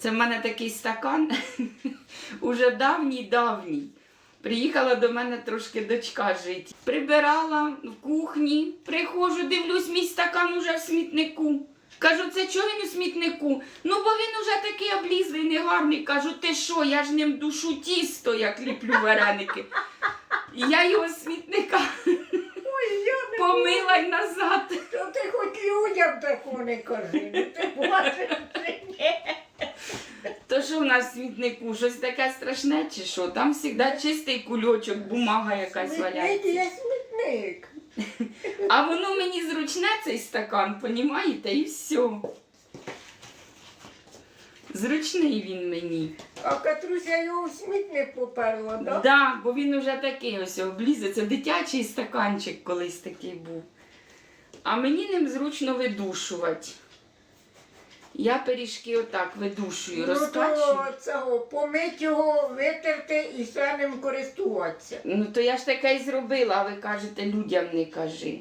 Це в мене такий стакан, уже давній-давній. Приїхала до мене трошки дочка жити. Прибирала в кухні, приходжу, дивлюсь, мій стакан уже в смітнику. Кажу, це чого він у смітнику? Ну, бо він уже такий облізлий, негарний. Кажу, ти що, я ж ним душу тісто, як ліплю вареники. Я його з смітника Ой, я не помила й назад. То ти хоч людям такого не кажи. Ну ти бачиш, чи ні? То що в нас в смітнику? Щось таке страшне чи що? Там завжди чистий кульочок, бумага якась Смітник валяється. є смітник. А воно мені зручне цей стакан, понімаєте, і все. Зручний він мені. А Катруся його в смітник поперла, Так, так? да, бо він уже такий ось облізе. Це дитячий стаканчик колись такий був. А мені ним зручно видушувати. Я пиріжки отак видушую, Ну розкачую. то цього, помить його, витерти і ще ним користуватися. Ну то я ж таке і зробила, а ви кажете, людям не кажи.